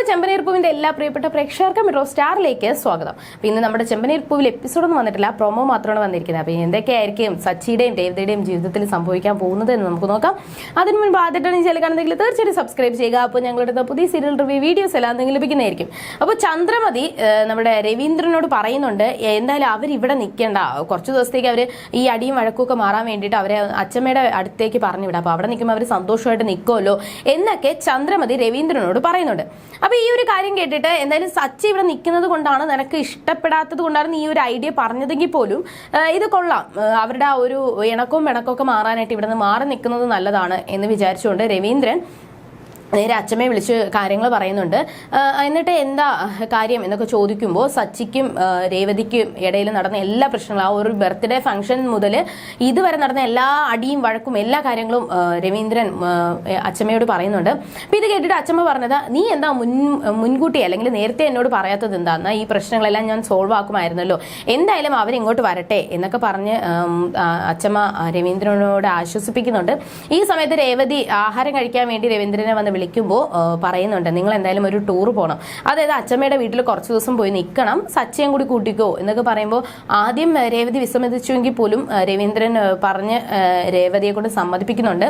അപ്പോൾ ചെമ്പനീർ പൂവിന്റെ എല്ലാ പ്രിയപ്പെട്ട പ്രേക്ഷകർക്കും മെട്രോ സ്റ്റാറിലേക്ക് സ്വാഗതം. അപ്പോൾ ഇന്ന് നമ്മുടെ ചെമ്പനീർ പൂവിൽ എപ്പിസോഡൊന്നും വന്നിട്ടില്ല. പ്രൊമോ മാത്രമാണ് വന്നിരിക്കുന്നത്. അപ്പോൾ എന്തൊക്കെയായിരിക്കും സച്ചിയുടെയും ദേവതയുടെയും ജീവിതത്തിൽ സംഭവിക്കാൻ പോകുന്നത് എന്ന് നമുക്ക് നോക്കാം. അതിന് മുൻപ് ആദ്യമായിട്ടാണ് ചില കാണുന്നെങ്കിൽ തീർച്ചയായിട്ടും സബ്സ്ക്രൈബ് ചെയ്യുക. അപ്പോൾ ഞങ്ങളുടെ പുതിയ സീരിയൽ റിവ്യൂ വീഡിയോസ് എല്ലാം നിങ്ങൾ ലഭിക്കുന്നതായിരിക്കും. അപ്പോൾ ചന്ദ്രമതി നമ്മുടെ രവീന്ദ്രനോട് പറയുന്നുണ്ട് എന്തായാലും അവർ ഇവിടെ നിൽക്കേണ്ട. കുറച്ച് ദിവസത്തേക്ക് അവർ ഈ അടിയും വഴക്കുമൊക്കെ മാറാൻ വേണ്ടിയിട്ട് അവരെ അച്ഛമ്മയുടെ അടുത്തേക്ക് പറഞ്ഞു വിടാം അപ്പോൾ അവിടെ നിൽക്കുമ്പോൾ അവർ സന്തോഷമായിട്ട് നിൽക്കുമല്ലോ എന്നൊക്കെ ചന്ദ്രമതി രവീന്ദ്രനോട് പറയുന്നുണ്ട്. അപ്പോൾ ഈ ഒരു കാര്യം കേട്ടിട്ട് എന്തായാലും സച്ചി ഇവിടെ നിൽക്കുന്നത് കൊണ്ടാണ് നിനക്ക് ഇഷ്ടപ്പെടാത്തത് കൊണ്ടാണ് നീ ഒരു ഐഡിയ പറഞ്ഞതെങ്കിൽ പോലും ഇത് കൊള്ളാം. അവരുടെ ആ ഒരു ഇണക്കവും പിണക്കവും ഒക്കെ മാറാനായിട്ട് ഇവിടെ നിന്ന് മാറി നിൽക്കുന്നത് നല്ലതാണ് എന്ന് വിചാരിച്ചുകൊണ്ട് രവീന്ദ്രൻ നേരെ അച്ഛമ്മയെ വിളിച്ച് കാര്യങ്ങൾ പറയുന്നുണ്ട്. എന്നിട്ട് എന്താ കാര്യം എന്നൊക്കെ ചോദിക്കുമ്പോൾ സച്ചിക്കും രേവതിക്കും ഇടയിൽ നടന്ന എല്ലാ പ്രശ്നങ്ങളും ആ ഒരു ബർത്ത്ഡേ ഫംഗ്ഷൻ മുതൽ ഇതുവരെ നടന്ന എല്ലാ അടിയും വഴക്കും എല്ലാ കാര്യങ്ങളും രവീന്ദ്രൻ അച്ഛമ്മയോട് പറയുന്നുണ്ട്. അപ്പം ഇത് കേട്ടിട്ട് അച്ഛമ്മ പറഞ്ഞത് നീ എന്താ മുൻ മുൻകൂട്ടി അല്ലെങ്കിൽ നേരത്തെ എന്നോട് പറയാത്തത് എന്താണെന്നാ ഈ പ്രശ്നങ്ങളെല്ലാം ഞാൻ സോൾവ് ആക്കുമായിരുന്നല്ലോ. എന്തായാലും അവരിങ്ങോട്ട് വരട്ടെ എന്നൊക്കെ പറഞ്ഞ് അച്ഛമ്മ രവീന്ദ്രനോട് ആശ്വസിപ്പിക്കുന്നുണ്ട്. ഈ സമയത്ത് രേവതി ആഹാരം കഴിക്കാൻ വേണ്ടി രവീന്ദ്രനെ വന്ന് വിളിക്കുമ്പോൾ പറയുന്നുണ്ട് നിങ്ങൾ എന്തായാലും ഒരു ടൂർ പോകണം അതായത് അച്ഛമ്മയുടെ വീട്ടിൽ കുറച്ച് ദിവസം പോയി നിൽക്കണം സച്ചയും കൂടി കൂട്ടിക്കോ എന്നൊക്കെ പറയുമ്പോൾ ആദ്യം രേവതി വിസമ്മതിച്ചുവെങ്കിൽ പോലും രവീന്ദ്രൻ പറഞ്ഞ് രേവതിയെ കൊണ്ട് സമ്മതിപ്പിക്കുന്നുണ്ട്.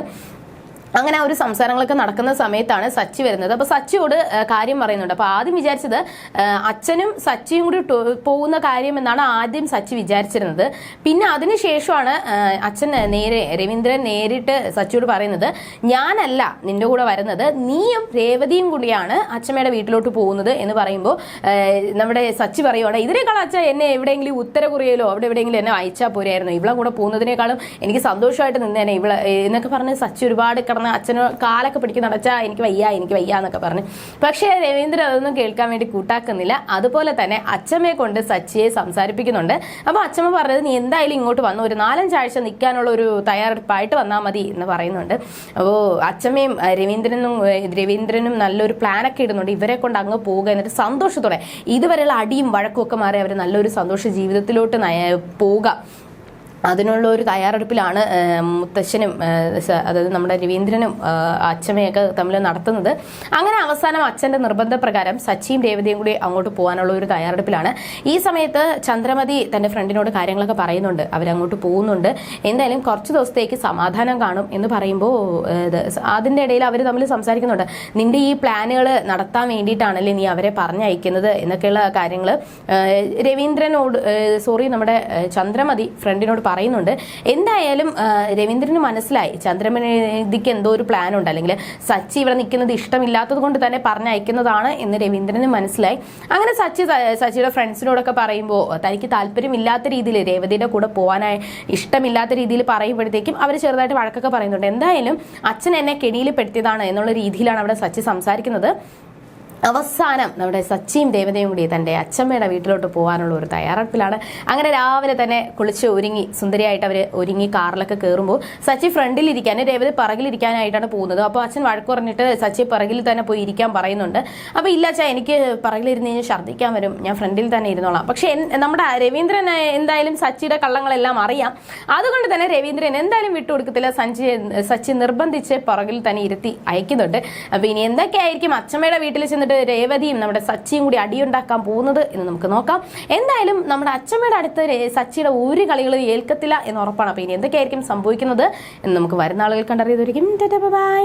അങ്ങനെ ആ ഒരു സംസാരങ്ങളൊക്കെ നടക്കുന്ന സമയത്താണ് സച്ചി വരുന്നത്. അപ്പൊ സച്ചിയോട് കാര്യം പറയുന്നുണ്ട്. അപ്പൊ ആദ്യം വിചാരിച്ചത് അച്ഛനും സച്ചിയും കൂടി പോകുന്ന കാര്യം എന്നാണ് ആദ്യം സച്ചി വിചാരിച്ചിരുന്നത്. പിന്നെ അതിനുശേഷമാണ് അച്ഛൻ നേരെ രവീന്ദ്രൻ നേരിട്ട് സച്ചിയോട് പറയുന്നത് ഞാനല്ല നിന്റെ കൂടെ വരുന്നത്. നീയും രേവതിയും കൂടിയാണ് അച്ഛമ്മയുടെ വീട്ടിലോട്ട് പോകുന്നത് എന്ന് പറയുമ്പോൾ നമ്മുടെ സച്ചി പറയുവാണ് ഇതിനേക്കാൾ അച്ഛൻ എന്നെ എവിടെയെങ്കിലും ഉത്തരകൊറിയയിലോ അവിടെ എവിടെയെങ്കിലും എന്നെ അയച്ചാൽ പോരായിരുന്നു. ഇവളെ കൂടെ പോകുന്നതിനേക്കാളും എനിക്ക് സന്തോഷമായിട്ട് നിന്നേനെ. ഇവളെ എന്നൊക്കെ പറഞ്ഞ് സച്ചി ഒരുപാട് കിടന്ന് അച്ഛന് കാലൊക്കെ പിടിക്കുന്ന അടച്ചാ എനിക്ക് വയ്യ എനിക്ക് വയ്യ എന്നൊക്കെ പറഞ്ഞ്. പക്ഷേ രവീന്ദ്രൻ അതൊന്നും കേൾക്കാൻ വേണ്ടി കൂട്ടാക്കുന്നില്ല. അതുപോലെ തന്നെ അച്ഛമ്മയെ കൊണ്ട് സച്ചിയെ സംസാരിപ്പിക്കുന്നുണ്ട്. അപ്പോൾ അച്ഛമ്മ പറഞ്ഞത് നീ എന്തായാലും ഇങ്ങോട്ട് വന്നു. ഒരു നാലഞ്ചാഴ്ച നിൽക്കാനുള്ള ഒരു തയ്യാറെടുപ്പായിട്ട് വന്നാൽ മതി എന്ന് പറയുന്നുണ്ട്. അപ്പോൾ അച്ഛമ്മയും രവീന്ദ്രനും രവീന്ദ്രനും നല്ലൊരു പ്ലാനൊക്കെ ഇടുന്നുണ്ട്. ഇവരെ കൊണ്ട് അങ്ങ് പോവുക എന്നിട്ട് സന്തോഷത്തോടെ ഇതുവരെയുള്ള അടിയും വഴക്കും ഒക്കെ മാറി അവർ നല്ലൊരു സന്തോഷ ജീവിതത്തിലോട്ട് പോവുക. അതിനുള്ള ഒരു തയ്യാറെടുപ്പിലാണ് മുത്തശ്ശനും അതായത് നമ്മുടെ രവീന്ദ്രനും അച്ഛമ്മയൊക്കെ തമ്മിൽ നടത്തുന്നത്. അങ്ങനെ അവസാനം അച്ഛന്റെ നിർബന്ധപ്രകാരം സച്ചിയും രേവതിയും കൂടി അങ്ങോട്ട് പോകാനുള്ള ഒരു തയ്യാറെടുപ്പിലാണ്. ഈ സമയത്ത് ചന്ദ്രമതി തന്റെ ഫ്രണ്ടിനോട് കാര്യങ്ങളൊക്കെ പറയുന്നുണ്ട്. അവരങ്ങോട്ട് പോകുന്നുണ്ട്. എന്തായാലും കുറച്ച് ദിവസത്തേക്ക് സമാധാനം കാണും എന്ന് പറയുമ്പോൾ അതിന്റെ ഇടയിൽ അവർ തമ്മിൽ സംസാരിക്കുന്നുണ്ട്. നിന്റെ ഈ പ്ലാനുകൾ നടത്താൻ വേണ്ടിയിട്ടാണല്ലേ നീ അവരെ പറഞ്ഞയക്കുന്നത്? എന്നൊക്കെയുള്ള കാര്യങ്ങൾ രവീന്ദ്രനോട് സോറി നമ്മുടെ ചന്ദ്രമതി ഫ്രണ്ടിനോട് പറയുന്നുണ്ട്. എന്തായാലും രവീന്ദ്രന് മനസ്സിലായി. ചന്ദ്രമേദിക്ക് എന്തോ ഒരു പ്ലാൻ ഉണ്ട്. അല്ലെങ്കിൽ സച്ചി ഇവിടെ നിൽക്കുന്നത് ഇഷ്ടമില്ലാത്തത് കൊണ്ട് തന്നെ പറഞ്ഞയക്കുന്നതാണ് എന്ന് രവീന്ദ്രന് മനസ്സിലായി. അങ്ങനെ സച്ചി സച്ചിയുടെ ഫ്രണ്ട്സിനോടൊക്കെ പറയുമ്പോൾ തനിക്ക് താല്പര്യമില്ലാത്ത രീതിയിൽ രേവതിയുടെ കൂടെ പോകാനായി ഇഷ്ടമില്ലാത്ത രീതിയിൽ പറയുമ്പോഴത്തേക്കും അവർ ചെറുതായിട്ട് വഴക്കൊക്കെ പറയുന്നുണ്ട്. എന്തായാലും അച്ഛൻ എന്നെ കെണിയിൽ പെടുത്തിയതാണ് എന്നുള്ള രീതിയിലാണ് അവിടെ സച്ചി സംസാരിക്കുന്നത്. അവസാനം നമ്മുടെ സച്ചിയും ദേവതയും കൂടി തന്റെ അച്ഛമ്മയുടെ വീട്ടിലോട്ട് പോകാനുള്ള ഒരു തയ്യാറെടുപ്പിലാണ്. അങ്ങനെ രാവിലെ തന്നെ കുളിച്ച് ഒരുങ്ങി സുന്ദരിയായിട്ട് അവർ ഒരുങ്ങി കാറിലൊക്കെ കയറുമ്പോൾ സച്ചി ഫ്രണ്ടിലിരിക്കാൻ രേവതി പറകിലിരിക്കാനായിട്ടാണ് പോകുന്നത്. അപ്പോൾ അച്ഛൻ വഴക്ക് പറഞ്ഞിട്ട് സച്ചി പിറകിൽ തന്നെ പോയി ഇരിക്കാൻ പറയുന്നുണ്ട്. അപ്പോൾ ഇല്ല അച്ഛാ എനിക്ക് പറകിലിരുന്ന് കഴിഞ്ഞാൽ ഛർദ്ദിക്കാൻ വരും. ഞാൻ ഫ്രണ്ടിൽ തന്നെ ഇരുന്നോളാം. പക്ഷേ നമ്മുടെ രവീന്ദ്രൻ എന്തായാലും സച്ചിയുടെ കള്ളങ്ങളെല്ലാം അറിയാം. അതുകൊണ്ട് തന്നെ രവീന്ദ്രൻ എന്തായാലും വിട്ടുകൊടുക്കത്തില്ല സഞ്ചി സച്ചി നിർബന്ധിച്ച് പുറകിൽ തന്നെ ഇരുത്തി അയക്കുന്നുണ്ട്. അപ്പോൾ ഇനി എന്തൊക്കെയായിരിക്കും അച്ഛമ്മയുടെ വീട്ടിൽ ചെന്നിട്ട് രേവതിയും നമ്മുടെ സച്ചിയും കൂടി അടിയുണ്ടാക്കാൻ പോകുന്നത് എന്ന് നമുക്ക് നോക്കാം. എന്തായാലും നമ്മുടെ അച്ഛമ്മയുടെ അടുത്ത് സച്ചിയുടെ ഒരു കളികളും ഏൽക്കത്തില്ല എന്ന് ഉറപ്പാണ്. അപ്പൊ ഇനി എന്തൊക്കെയായിരിക്കും സംഭവിക്കുന്നത് എന്ന് നമുക്ക് വരുന്ന ആളുകൾ കണ്ടറിയതായിരിക്കും ബൈ.